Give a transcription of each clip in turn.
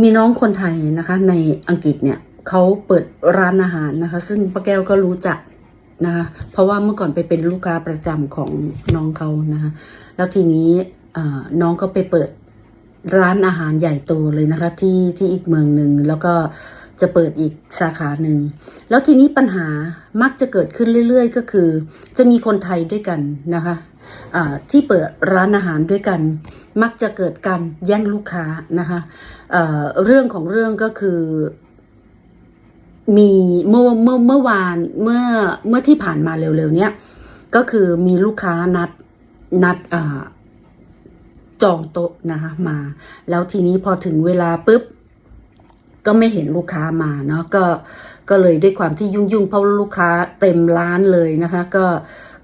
มีน้องคนไทยนะคะ ในอังกฤษเนี่ยเขาเปิดร้านอาหารนะคะ ซึ่งป้าแก้วก็รู้จักนะคะเพราะว่าเมื่อก่อนไปเป็นลูกค้าประจำของน้องเขานะคะแล้วทีนี้น้องก็ไปเปิดร้านอาหารใหญ่โตเลยนะคะ ที่ที่อีกเมืองหนึ่งแล้วก็ จะเปิดอีกสาขาหนึ่ง แล้วทีนี้ปัญหามักจะเกิดขึ้นเรื่อย ๆ ก็คือ จะมีคนไทยด้วยกันนะคะที่เปิดร้านอาหารด้วยกัน มักจะเกิดการแย่งลูกค้านะคะเอ่อเรื่องของเรื่องก็คือมีเมื่อเมื่อเมื่อวานเมื่อเมื่อที่ผ่านมาเร็วๆเนี้ยก็คือมีลูกค้านัดนัดอ่าจองโต๊ะนะคะมา แล้วทีนี้พอถึงเวลาปุ๊บ ก็ไม่เห็นลูกค้ามาเนาะก็ก็เลยด้วยความที่ยุ่งๆเพราะลูกค้าเต็มร้านเลยนะคะ ก็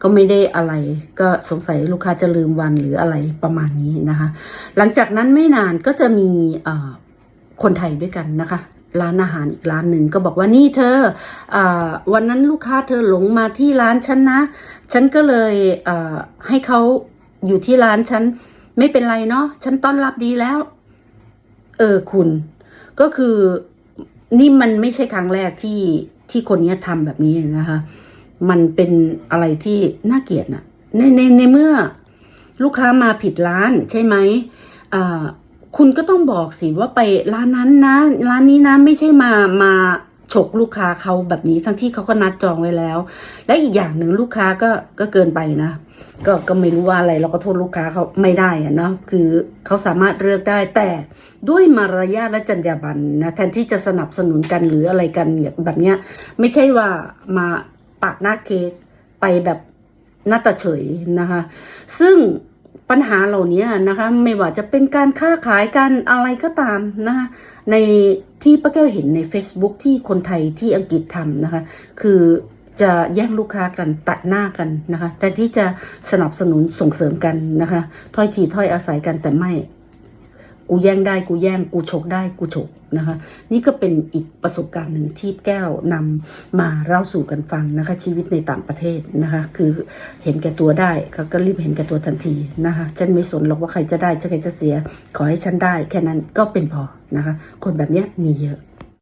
ก็ไม่ได้อะไร ก็สงสัยลูกค้าจะลืมวันหรืออะไรประมาณนี้นะคะ หลังจากนั้นไม่นานก็จะมีคนไทยด้วยกันนะคะร้านอาหารอีกร้านหนึ่งก็บอกว่านี่เธออวันนั้นลูกค้าเธอหลงมาที่ร้านฉันนะ ฉันก็เลยให้เขาอยู่ที่ร้านฉันไม่เป็นไรเนาะฉันต้อนรับดีแล้ว เออคุณ ก็คือนี่มันไม่ใช่ครั้งแรกที่ที่คนนี้ทำแบบนี้นะคะ มันเป็นอะไรที่น่าเกลียดนะในในในเมื่อลูกค้ามาผิดร้านใช่ไหมอ่าคุณก็ต้องบอกสิว่าไปร้านนั้นนะ ร้านนี้นะไม่ใช่มามาฉกลูกค้าเขาแบบนี้ทั้งที่เขาก็นัดจองไว้แล้ว และอีกอย่างหนึ่งลูกค้าก็ก็เกินไปนะ ก็ก็ไม่รู้ว่าอะไรเราก็โทษลูกค้าเขาไม่ได้อะนะคือเขาสามารถเลือกได้แต่ด้วยมารยาทและจรรยาบรรณนะแทนที่จะสนับสนุนกันหรืออะไรกันแบบเนี้ยไม่ใช่ว่ามาปาดหน้าเค้กไปแบบหน้าตาเฉยนะคะ ซึ่งปัญหาเหล่านี้นะคะไม่ว่าจะเป็นการค้าขายกันอะไรก็ตามนะคะในที่ป้าแก้วเห็นใน Facebook ที่คนไทยที่อังกฤษทำนะคะ คือ จะแย่งลูกค้ากันตัดหน้ากันนะคะแต่ที่จะสนับสนุนส่งเสริมกันนะคะถ้อยทีถ้อยอาศัยกันแต่ไม่กูแย่งได้กูแย่งกูฉกได้กูฉกนะคะ นี่ก็เป็นอีกประสบการณ์หนึ่งที่แก้วนำมาเล่าสู่กันฟังนะคะ ชีวิตในต่างประเทศนะคะ คือเห็นแก่ตัวได้เขาก็รีบเห็นแก่ตัวทันทีนะคะฉันไม่สนหรอกว่าใครจะได้จะใครจะเสีย ขอให้ฉันได้ แค่นั้นก็เป็นพอนะคะ คนแบบนี้มีเยอะ